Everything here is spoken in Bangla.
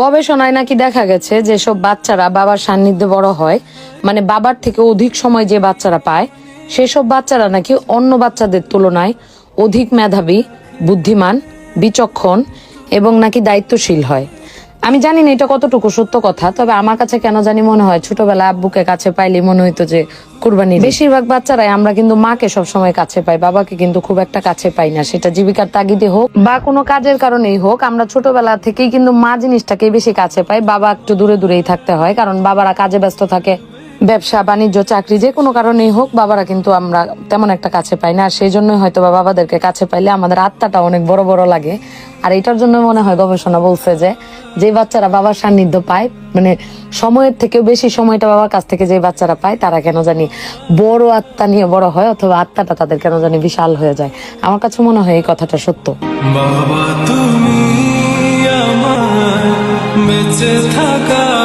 গবেষণায় নাকি দেখা গেছে যেসব বাচ্চারা বাবার সান্নিধ্যে বড় হয় মানে বাবার থেকে অধিক সময় যে বাচ্চারা পায়, সেসব বাচ্চারা নাকি অন্য বাচ্চাদের তুলনায় অধিক মেধাবী, বুদ্ধিমান, বিচক্ষণ এবং নাকি দায়িত্বশীল হয়। আমি জানি না এটা কতটুকু সত্য কথা, তবে আমার কাছে কেন জানি মনে হয় ছোটবেলা আব্বুকে কাছে পাইলে মনে হইতো যে কুরবানি বেশিরভাগ বাচ্চারাই আমরা কিন্তু মাকে সবসময় কাছে পাই, বাবাকে কিন্তু খুব একটা কাছে পাই না, সেটা জীবিকার তাগিদে হোক বা কোনো কাজের কারণেই হোক, আমরা ছোটবেলা থেকেই কিন্তু মা জিনিসটাকে বেশি কাছে পাই, বাবা একটু দূরে দূরেই থাকতে হয়, কারণ বাবারা কাজে ব্যস্ত থাকে। ব্যবসা, বাণিজ্য, চাকরি, যে কোনো কারণেই হোক, বাবারা কিন্তু আমরা তেমন একটা কাছে পাই না। আর সেই জন্যই হয়তো বা বাবাদেরকে কাছে পাইলে আমাদের আত্মাটা অনেক বড় বড় লাগে। আর এটার জন্য মনে হয় গবেষণা বলছে যে যে বাচ্চারা বাবার সান্নিধ্য পায় মানে সময়ের থেকেও বেশি সময়টা বাবার কাছ থেকে যে বাচ্চারা পায়, তারা কেন জানি বড় আত্মা নিয়ে বড় হয়, অথবা আত্মাটা তাদের কেন জানি বিশাল হয়ে যায়। আমার কাছে মনে হয় এই কথাটা সত্য। বাবা, তুমি আমার থাকা